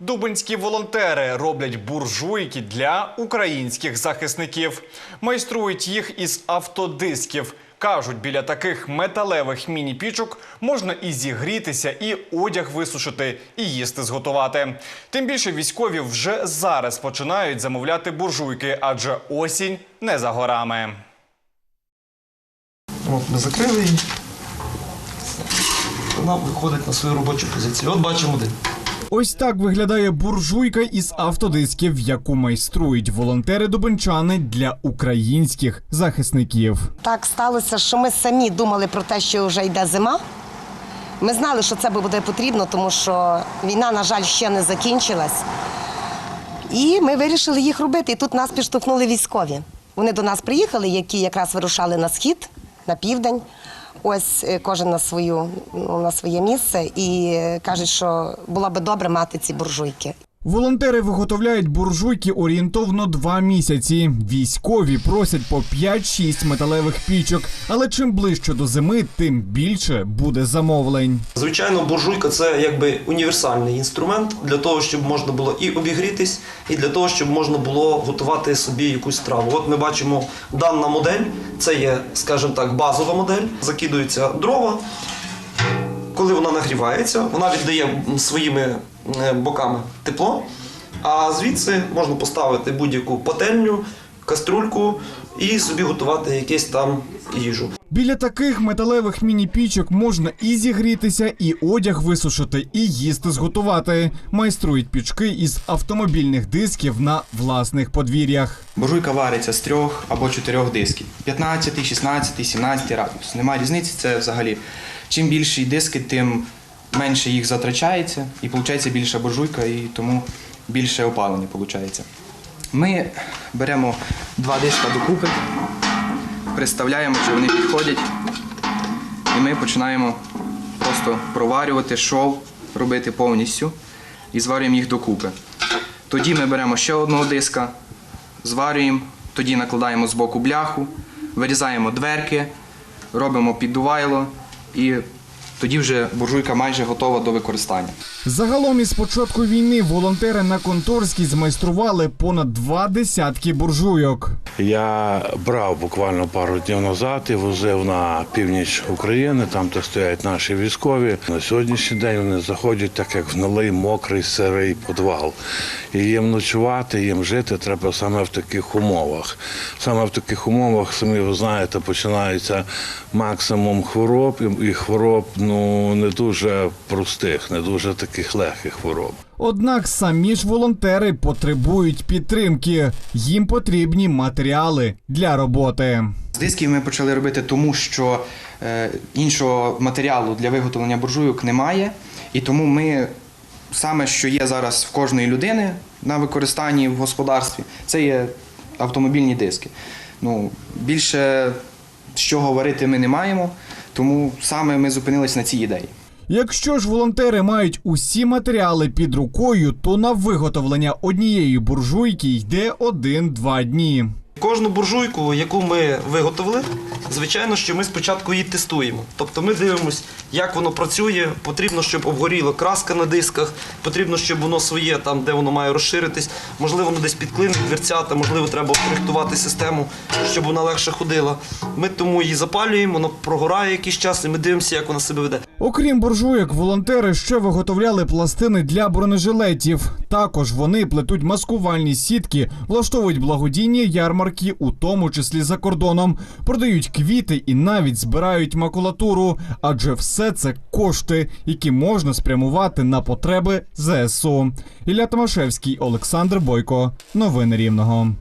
Дубинські волонтери роблять буржуйки для українських захисників. Майструють їх із автодисків. Кажуть, біля таких металевих міні-пічок можна і зігрітися, і одяг висушити, і їсти зготувати. Тим більше військові вже зараз починають замовляти буржуйки, адже осінь не за горами. От, ми закрили її. Вона виходить на свою робочу позицію. От бачимо один. Ось так виглядає буржуйка із автодисків, яку майструють волонтери дубинчани для українських захисників. Так сталося, що ми самі думали про те, що вже йде зима. Ми знали, що це буде потрібно, тому що війна, на жаль, ще не закінчилась. І ми вирішили їх робити. І тут нас підштовхнули військові. Вони до нас приїхали, які якраз вирушали на схід, на південь. Ось е, кожен на свою ну, на своє місце і каже, кажуть, що було би добре мати ці буржуйки. Волонтери виготовляють буржуйки орієнтовно два місяці. Військові просять по 5-6 металевих пічок, але чим ближче до зими, тим більше буде замовлень. Звичайно, буржуйка це якби універсальний інструмент для того, щоб можна було і обігрітись, і для того, щоб можна було готувати собі якусь страву. От ми бачимо дана модель, це є, скажімо так, базова модель. Закидуються дрова. Коли вона нагрівається, вона віддає своїми е, боками тепло, а звідси можна поставити будь-яку пательню, каструльку і собі готувати якесь там їжу. Біля таких металевих міні-пічок можна і зігрітися, і одяг висушити, і їсти зготувати. Майструють пічки із автомобільних дисків на власних подвір'ях. Буржуйка вариться з трьох або чотирьох дисків. 15, 16, 17 радіус. Немає різниці, це взагалі. Чим більші диски, тим менше їх затрачається і виходить більша буржуйка, і тому більше опалення виходить. Ми беремо два диска докупи, представляємо, чи вони підходять, і ми починаємо просто проварювати шов, робити повністю і зварюємо їх докупи. Тоді ми беремо ще одного диска, зварюємо, тоді накладаємо з боку бляху, вирізаємо дверки, робимо піддувайло і тоді вже буржуйка майже готова до використання. Загалом із початку війни волонтери на Конторській змайстрували понад два десятки буржуйок. Я брав буквально пару днів назад і возив на північ України, там де стоять наші військові. На сьогоднішній день вони заходять так, як гнилий, мокрий, сирий підвал. І їм ночувати, їм жити треба саме в таких умовах. Саме в таких умовах, самі ви знаєте, починається максимум хвороб, і- хвороб ну не дуже простих, не дуже таких легких хвороб. Однак самі ж волонтери потребують підтримки. Їм потрібні матеріали для роботи. З дисків ми почали робити тому, що е, іншого матеріалу для виготовлення буржуйок немає. І тому ми саме, що є зараз в кожної людини на використанні в господарстві, це є автомобільні диски. Ну, більше що говорити ми не маємо, тому саме ми зупинилися на цій ідеї. Якщо ж волонтери мають усі матеріали під рукою, то на виготовлення однієї буржуйки йде один-два дні. Кожну буржуйку, яку ми виготовили, звичайно, що ми спочатку її тестуємо. Тобто ми дивимося, як воно працює. Потрібно, щоб обгоріла краска на дисках, потрібно, щоб воно своє там, де воно має розширитись. Можливо, воно десь підклинить дверцята, можливо, треба коректувати систему, щоб вона легше ходила. Ми тому її запалюємо, воно прогорає якийсь час, і ми дивимося, як вона себе веде. Окрім буржуйок, волонтери ще виготовляли пластини для бронежилетів. Також вони плетуть маскувальні сітки, влаштовують благодійні ярмарки, у тому числі за кордоном, продають квіти і навіть збирають макулатуру. Адже все це кошти, які можна спрямувати на потреби ЗСУ. Ілля Томашевський, Олександр Бойко. Новини Рівного.